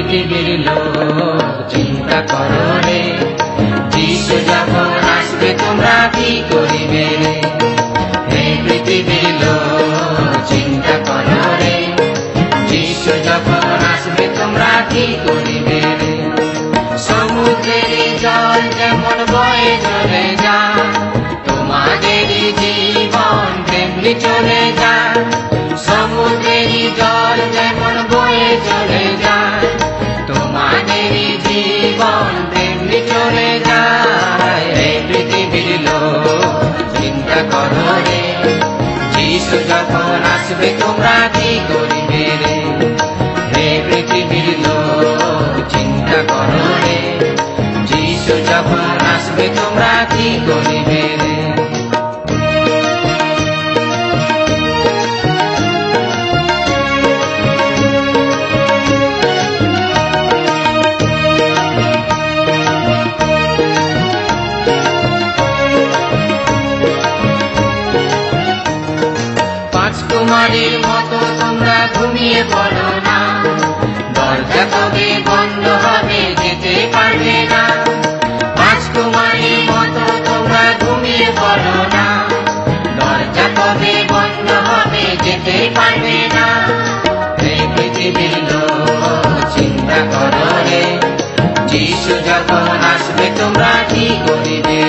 পৃথিবীর লোক, চিন্তা করো রে। যিশু যখন আসবে, তোমরা কি করিবে? হে পৃথিবীর লোক, চিন্তা করো রে। যিশু যখন আসবে, তোমরা কি করিবে? সমুদ্রের জল যেমন বয়ে চলে যা তোমাদের জীবন তেমনি চলে যা সমুদ্রের জল করো রে যিশু যখন আসবে, তোমরা কি করিবে রে? হে পৃথিবীর লোক, চিন্তা করো রে। যিশু যখন আসবে, তোমরা কি করিবে রে? পাঁচ মতো তোমরা ঘুমিয়ে পড়ো না। দরজা কবে বন্ধ হবে, যেতে পারবে না। পাঁচ কুমারীর মতো তোমরা ঘুমিয়ে পড়ো না। দরজা কবে বন্ধ হবে, যেতে পারবে না। চিন্তা করো রে। যখন আসবে, তোমরা কি করিবে?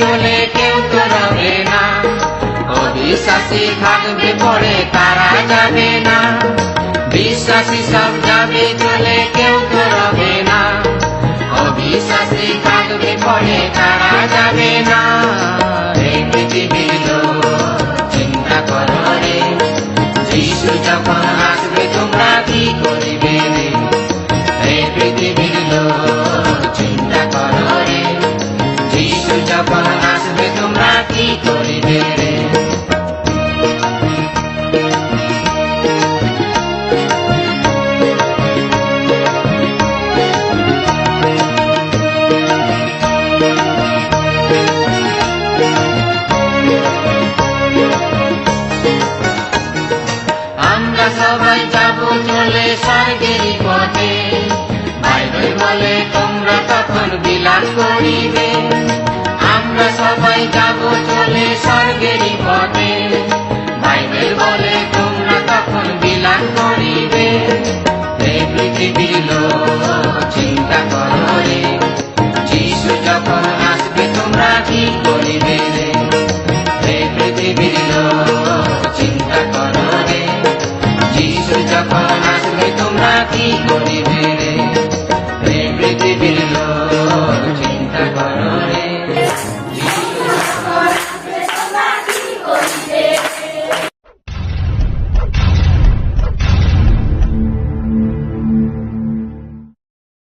চলে কেউ তো রবে না অবিশ্বাসী থাকবে পরে তারা যাবে না বিশ্বাসী সব যাবে চলে কেউ তো রবে না। অবিশ্বাসী থাকবে পরে তারা যাবে না। চিন্তা করো রে। যিশু যখন আসবে, তোমরা কি করিবে রে? এই স্বর্গের পথে। বাইবেল বলে, তোমরা তখন বিলাস করিবে। আমরা সবাই যাব চলে স্বর্গের পথে। বাইবেল বলে, তোমরা তখন বিলাস করিবে। হে পৃথিবীর লোক, চিন্তা করো রে। যিশু যখন আসবে, তোমরা কি করিবে রে? হে পৃথিবীর লোক চিন্তা করো